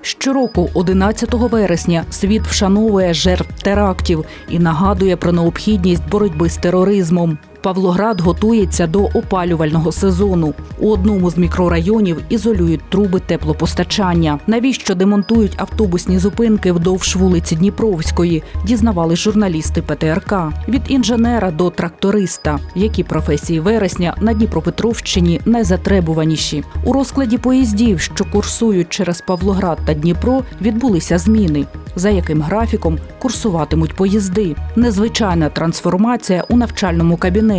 Щороку, 11 вересня, світ вшановує жертв терактів і нагадує про необхідність боротьби з тероризмом. Павлоград готується до опалювального сезону. У одному з мікрорайонів ізолюють труби теплопостачання. Навіщо демонтують автобусні зупинки вдовж вулиці Дніпровської? Дізнавали журналісти ПТРК. Від інженера до тракториста. Які професії вересня на Дніпропетровщині найзатребуваніші? У розкладі поїздів, що курсують через Павлоград та Дніпро, відбулися зміни. За яким графіком курсуватимуть поїзди? Незвичайна трансформація у навчальному кабінеті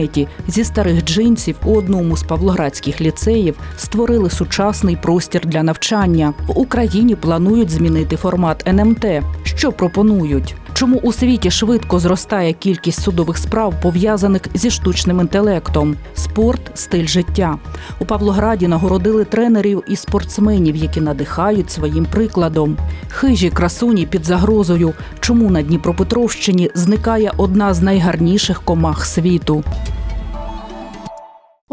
зі старих джинсів у одному з павлоградських ліцеїв створили сучасний простір для навчання. В Україні планують змінити формат НМТ. Що пропонують? Чому у світі швидко зростає кількість судових справ, пов'язаних зі штучним інтелектом? Спорт стиль життя. У Павлограді нагородили тренерів і спортсменів, які надихають своїм прикладом. Хижі красуні під загрозою. Чому на Дніпропетровщині зникає одна з найгарніших комах світу?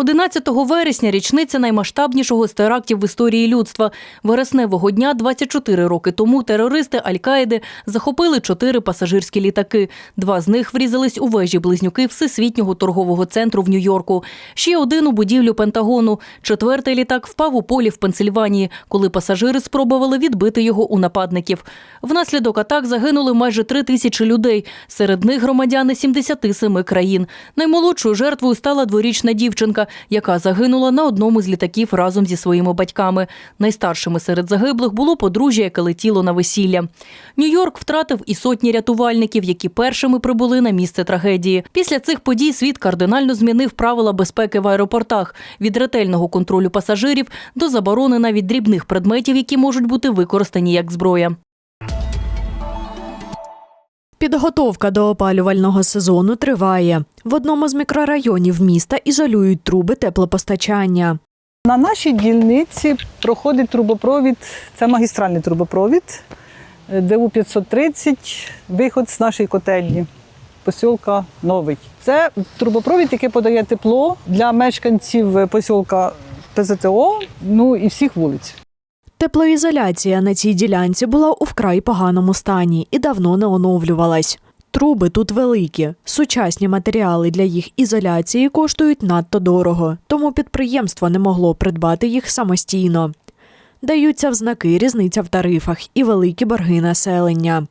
11 вересня річниця наймасштабнішого з терактів в історії людства. Вересневого дня 24 роки тому терористи Аль-Каїди захопили чотири пасажирські літаки. Два з них врізались у вежі близнюки Всесвітнього торгового центру в Нью-Йорку. Ще один у будівлю Пентагону. Четвертий літак впав у полі в Пенсильванії, коли пасажири спробували відбити його у нападників. Внаслідок атак загинули майже три тисячі людей. Серед них громадяни 77 країн. Наймолодшою жертвою стала дворічна дівчинка, яка загинула на одному з літаків разом зі своїми батьками. Найстаршими серед загиблих було подружжя, яке летіло на весілля. Нью-Йорк втратив і сотні рятувальників, які першими прибули на місце трагедії. Після цих подій світ кардинально змінив правила безпеки в аеропортах від ретельного контролю пасажирів до заборони навіть дрібних предметів, які можуть бути використані як зброя. Підготовка до опалювального сезону триває. В одному з мікрорайонів міста ізолюють труби теплопостачання. На нашій дільниці проходить трубопровід, це магістральний трубопровід, ДУ 530, виход з нашої котельні, посілка Новий. Це трубопровід, який подає тепло для мешканців посілка ПЗТО, ну і всіх вулиць. Теплоізоляція на цій ділянці була у вкрай поганому стані і давно не оновлювалась. Труби тут великі. Сучасні матеріали для їх ізоляції коштують надто дорого, тому підприємство не могло придбати їх самостійно. Даються в знаки різниця в тарифах і великі борги населення.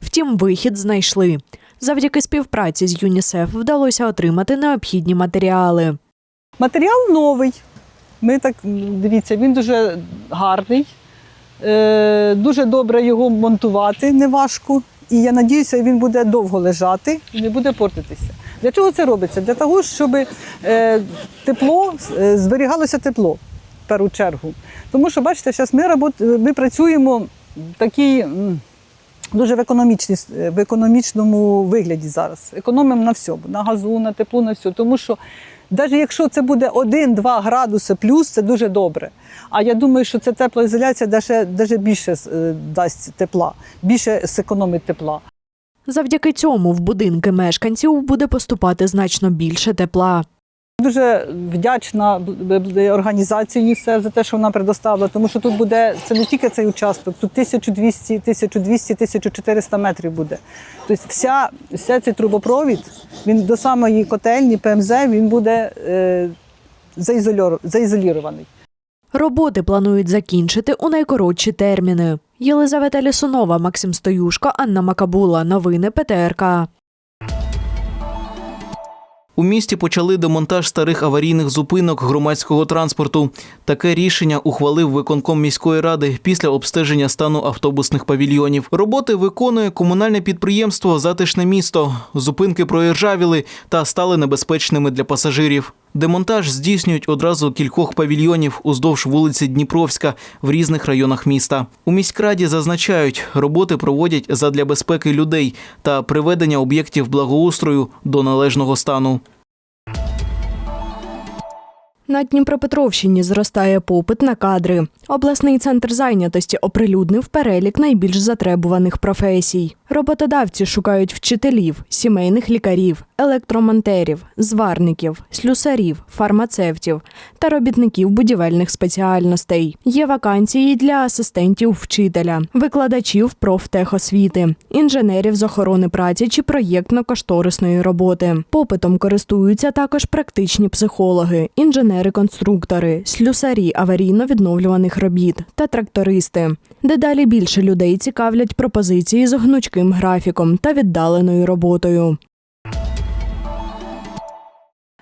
Втім, вихід знайшли. Завдяки співпраці з ЮНІСЕФ вдалося отримати необхідні матеріали. Матеріал новий. Ми так дивіться, він дуже гарний. Е, дуже добре його монтувати, неважко. І я надіюся, він буде довго лежати і не буде портитися. Для чого це робиться? Для того, щоб е, тепло, е, зберігалося тепло в першу чергу. Тому що, бачите, зараз ми, ми працюємо в такій дуже в, в економічному вигляді зараз. Економимо на всьому, на газу, на теплу, на все. Тому що навіть якщо це буде 1-2 градуси плюс, це дуже добре. А я думаю, що ця теплоізоляція даже більше е, дасть тепла, більше зекономить тепла. Завдяки цьому в будинки мешканців буде поступати значно більше тепла. Дуже вдячна організації ЮНІСЕФ за те, що вона предоставила, тому що тут буде це не тільки цей участок, тут 1200, 1200, 1400 метрів буде. Тобто вся, вся цей трубопровід, він до самої котельні ПМЗ він буде е, заізолірований. Роботи планують закінчити у найкоротші терміни. Єлизавета Лісунова, Максим Стоюшко, Анна Макабула. Новини ПТРК. У місті почали демонтаж старих аварійних зупинок громадського транспорту. Таке рішення ухвалив виконком міської ради після обстеження стану автобусних павільйонів. Роботи виконує комунальне підприємство Затишне місто. Зупинки проіржавіли та стали небезпечними для пасажирів. Демонтаж здійснюють одразу кількох павільйонів уздовж вулиці Дніпровська в різних районах міста. У міськраді зазначають, роботи проводять задля безпеки людей та приведення об'єктів благоустрою до належного стану. На Дніпропетровщині зростає попит на кадри. Обласний центр зайнятості оприлюднив перелік найбільш затребуваних професій. Роботодавці шукають вчителів, сімейних лікарів, електромонтерів, зварників, слюсарів, фармацевтів та робітників будівельних спеціальностей. Є вакансії для асистентів вчителя, викладачів профтехосвіти, інженерів з охорони праці чи проєктно-кошторисної роботи. Попитом користуються також практичні психологи, інженери-конструктори, слюсарі аварійно-відновлюваних робіт та трактористи. Дедалі більше людей цікавлять пропозиції з гнучким графіком та віддаленою роботою.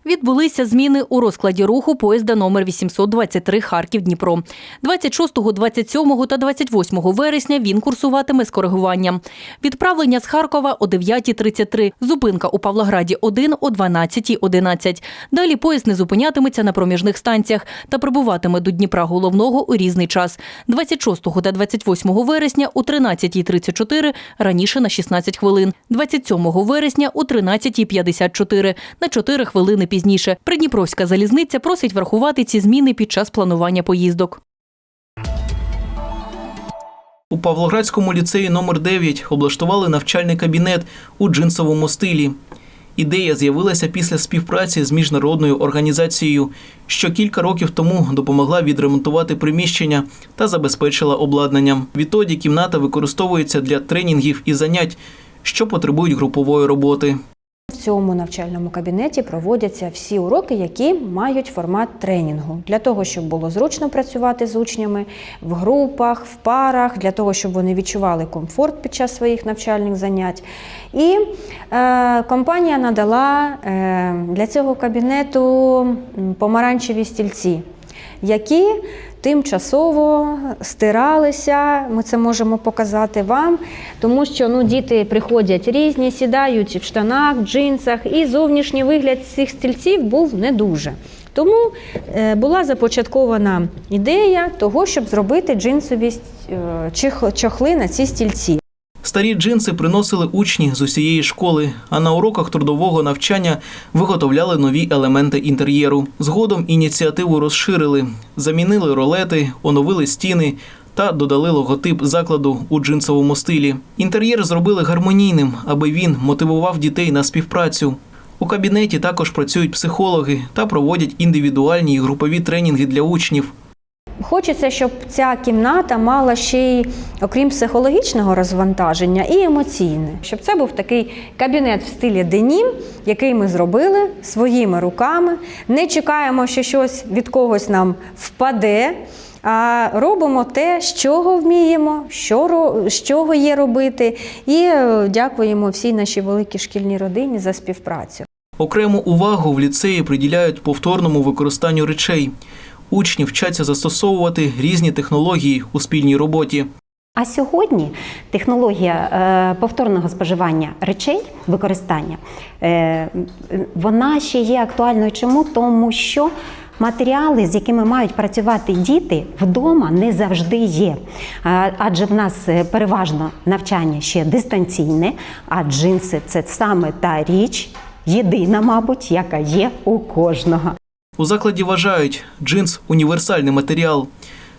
Відбулися зміни у розкладі руху поїзда номер 823 Харків-Дніпро. 26, 27 та 28 вересня він курсуватиме з коригуванням. Відправлення з Харкова о 9.33, зупинка у Павлограді 1 о 12.11. Далі поїзд не зупинятиметься на проміжних станціях та прибуватиме до Дніпра головного у різний час. 26 та 28 вересня о 13.34, раніше на 16 хвилин. 27 вересня о 13.54, на 4 хвилини пізніше. Придніпровська залізниця просить врахувати ці зміни під час планування поїздок. У Павлоградському ліцеї номер 9 облаштували навчальний кабінет у джинсовому стилі. Ідея з'явилася після співпраці з міжнародною організацією, що кілька років тому допомогла відремонтувати приміщення та забезпечила обладнанням. Відтоді кімната використовується для тренінгів і занять, що потребують групової роботи. В цьому навчальному кабінеті проводяться всі уроки, які мають формат тренінгу, для того, щоб було зручно працювати з учнями в групах, в парах, для того, щоб вони відчували комфорт під час своїх навчальних занять. І е, компанія надала е, для цього кабінету помаранчеві стільці, які тимчасово стиралися. Ми це можемо показати вам, тому що ну, діти приходять різні, сідають в штанах, в джинсах, і зовнішній вигляд цих стільців був не дуже. Тому е, була започаткована ідея того, щоб зробити джинсові е, чохли на ці стільці. Старі джинси приносили учні з усієї школи, а на уроках трудового навчання виготовляли нові елементи інтер'єру. Згодом ініціативу розширили, замінили ролети, оновили стіни та додали логотип закладу у джинсовому стилі. Інтер'єр зробили гармонійним, аби він мотивував дітей на співпрацю. У кабінеті також працюють психологи та проводять індивідуальні і групові тренінги для учнів. Хочеться, щоб ця кімната мала ще й, окрім психологічного розвантаження, і емоційне. Щоб це був такий кабінет в стилі денім, який ми зробили своїми руками. Не чекаємо, що щось від когось нам впаде. А робимо те, з чого вміємо, що, з чого є робити, і е, дякуємо всій нашій великій шкільній родині за співпрацю. Окрему увагу в ліцеї приділяють повторному використанню речей. Учні вчаться застосовувати різні технології у спільній роботі. А сьогодні технологія е, повторного споживання речей, використання, е, вона ще є актуальною. Чому? Тому що матеріали, з якими мають працювати діти, вдома не завжди є. Адже в нас е, переважно навчання ще дистанційне, а джинси це саме та річ, єдина, мабуть, яка є у кожного. У закладі вважають, джинс універсальний матеріал.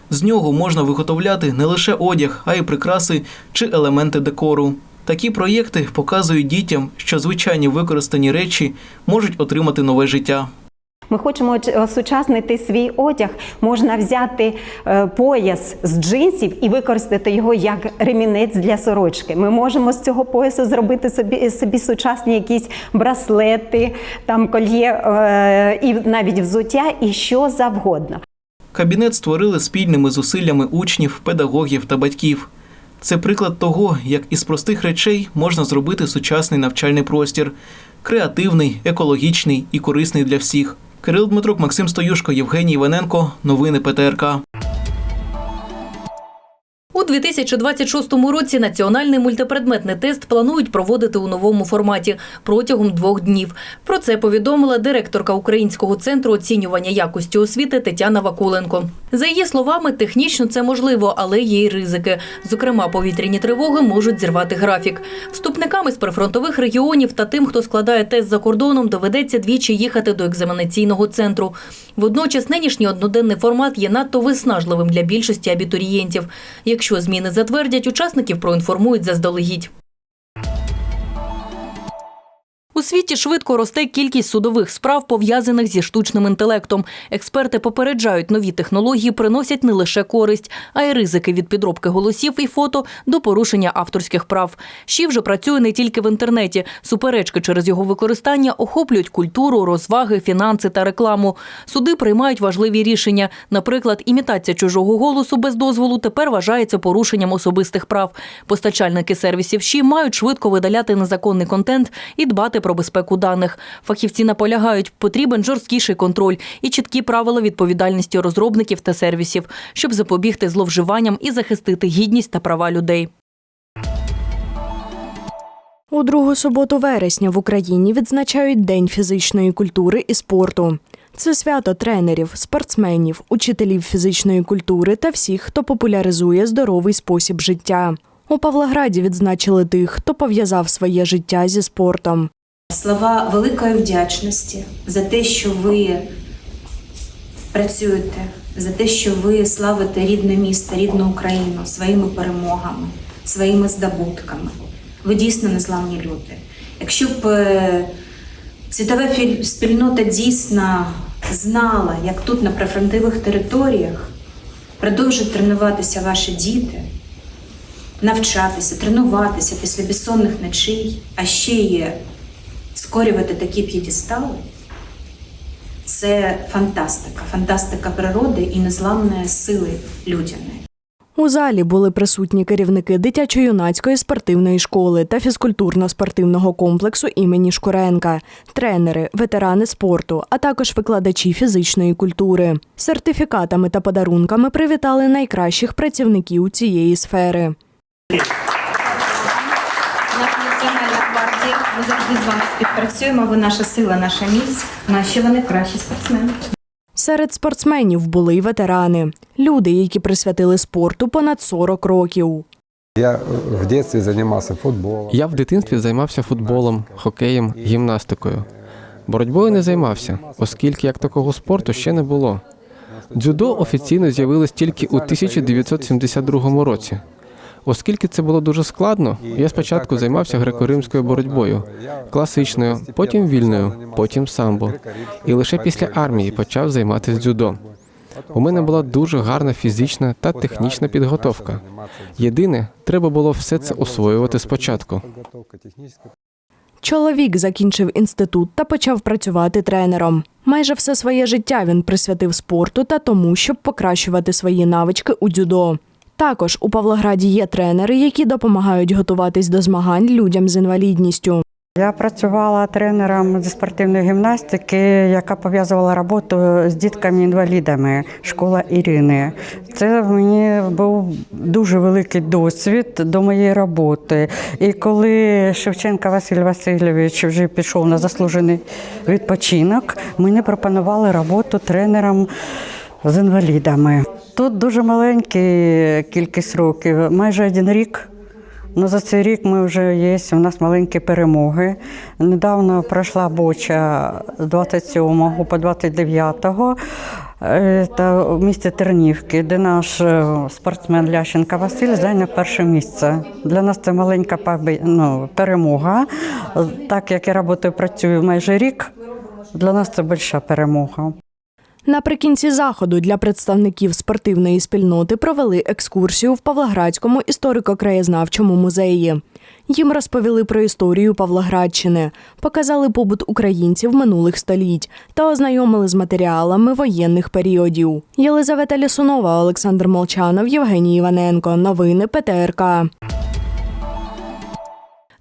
З нього можна виготовляти не лише одяг, а й прикраси чи елементи декору. Такі проєкти показують дітям, що звичайні використані речі можуть отримати нове життя. Ми хочемо осучаснити свій одяг. Можна взяти е, пояс з джинсів і використати його як ремінець для сорочки. Ми можемо з цього поясу зробити собі, собі сучасні якісь браслети, там кольє е, і навіть взуття, і що завгодно. Кабінет створили спільними зусиллями учнів, педагогів та батьків. Це приклад того, як із простих речей можна зробити сучасний навчальний простір креативний, екологічний і корисний для всіх. Кирил Дмитрук, Максим Стоюшко, Євгеній Іваненко. Новини ПТРК. У 2026 році національний мультипредметний тест планують проводити у новому форматі протягом двох днів. Про це повідомила директорка Українського центру оцінювання якості освіти Тетяна Вакуленко. За її словами, технічно це можливо, але є й ризики. Зокрема, повітряні тривоги можуть зірвати графік. Вступникам із прифронтових регіонів та тим, хто складає тест за кордоном, доведеться двічі їхати до екзаменаційного центру. Водночас нинішній одноденний формат є надто виснажливим для більшості абітурієнтів. Якщо зміни затвердять, учасників проінформують заздалегідь. Світі швидко росте кількість судових справ, пов'язаних зі штучним інтелектом. Експерти попереджають, нові технології приносять не лише користь, а й ризики від підробки голосів і фото до порушення авторських прав. ЩІ вже працює не тільки в інтернеті. Суперечки через його використання охоплюють культуру, розваги, фінанси та рекламу. Суди приймають важливі рішення. Наприклад, імітація чужого голосу без дозволу тепер вважається порушенням особистих прав. Постачальники сервісів ЩІ мають швидко видаляти незаконний контент і дбати про безпеку даних. Фахівці наполягають, потрібен жорсткіший контроль і чіткі правила відповідальності розробників та сервісів, щоб запобігти зловживанням і захистити гідність та права людей. У другу суботу вересня в Україні відзначають День фізичної культури і спорту. Це свято тренерів, спортсменів, учителів фізичної культури та всіх, хто популяризує здоровий спосіб життя. У Павлограді відзначили тих, хто пов'язав своє життя зі спортом. Слова великої вдячності за те, що ви працюєте, за те, що ви славите рідне місто, рідну Україну своїми перемогами, своїми здобутками. Ви дійсно незламні люди. Якщо б е, світова спільнота дійсно знала, як тут на прифронтових територіях продовжують тренуватися ваші діти, навчатися, тренуватися після безсонних ночей, а ще є скорювати такі п'єдестали, це фантастика, фантастика природи і незламної сили людяної. У залі були присутні керівники дитячо-юнацької спортивної школи та фізкультурно-спортивного комплексу імені Шкуренка, тренери, ветерани спорту, а також викладачі фізичної культури. Сертифікатами та подарунками привітали найкращих працівників цієї сфери. Ми завжди з вами співпрацюємо. Ви наша сила, наша міць. Наші вони кращі спортсмени. Серед спортсменів були й ветерани, люди, які присвятили спорту понад 40 років. Я в детстве занимался футболом. Я в дитинстві займався футболом, хокеєм, гімнастикою. Боротьбою не займався, оскільки як такого спорту ще не було. Дзюдо офіційно з'явилось тільки у 1972 році. Оскільки це було дуже складно, я спочатку займався греко-римською боротьбою, класичною, потім вільною, потім самбо. І лише після армії почав займатися дзюдо. У мене була дуже гарна фізична та технічна підготовка. Єдине, треба було все це освоювати спочатку. Чоловік закінчив інститут та почав працювати тренером. Майже все своє життя він присвятив спорту та тому, щоб покращувати свої навички у дзюдо. Також у Павлограді є тренери, які допомагають готуватись до змагань людям з інвалідністю. Я працювала тренером зі спортивної гімнастики, яка пов'язувала роботу з дітками-інвалідами, школа Ірини. Це в мені був дуже великий досвід до моєї роботи. І коли Шевченка Василь Васильович вже пішов на заслужений відпочинок, мені пропонували роботу тренером з інвалідами. Тут дуже маленька кількість років, майже один рік. Ну, за цей рік ми вже є, у нас маленькі перемоги. Недавно пройшла боча з 27 по 29 е, та в місті Тернівки, де наш е, спортсмен Лященка Василь зайняв перше місце. Для нас це маленька ну, перемога. Так як я працюю, працюю майже рік, для нас це велика перемога. Наприкінці заходу для представників спортивної спільноти провели екскурсію в Павлоградському історико-краєзнавчому музеї. Їм розповіли про історію Павлоградщини, показали побут українців минулих століть та ознайомили з матеріалами воєнних періодів. Єлизавета Лісунова, Олександр Молчанов, Євгеній Іваненко. Новини ПТРК.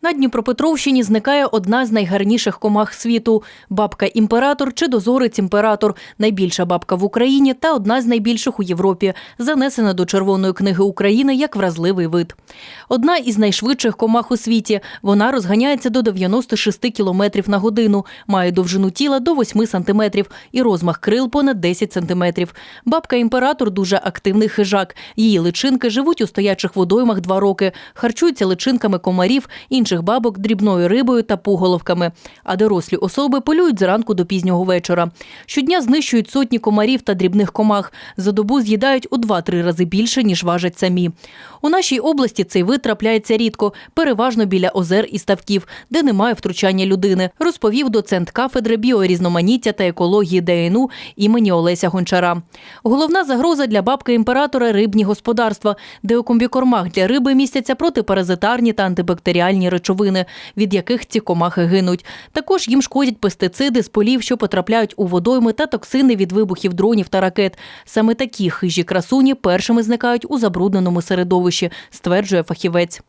На Дніпропетровщині зникає одна з найгарніших комах світу бабка імператор чи дозорець імператор, найбільша бабка в Україні та одна з найбільших у Європі, занесена до Червоної книги України як вразливий вид. Одна із найшвидших комах у світі. Вона розганяється до 96 км на годину, має довжину тіла до 8 см і розмах крил понад 10 см. Бабка імператор дуже активний хижак. Її личинки живуть у стоячих водоймах два роки, харчуються личинками комарів, інших бабок, дрібною рибою та пуголовками. А дорослі особи полюють зранку до пізнього вечора. Щодня знищують сотні комарів та дрібних комах. За добу з'їдають у 2-3 рази більше, ніж важать самі. У нашій області цей вид трапляється рідко, переважно біля озер і ставків, де немає втручання людини, розповів доцент кафедри біорізноманіття та екології ДНУ імені Олеся Гончара. Головна загроза для бабки імператора рибні господарства, де у комбікормах для риби містяться протипаразитарні та антибактеріальні речовини, від яких ці комахи гинуть. Також їм шкодять пестициди з полів, що потрапляють у водойми та токсини від вибухів дронів та ракет. Саме такі хижі красуні першими зникають у забрудненому середовищі, стверджує фахівець.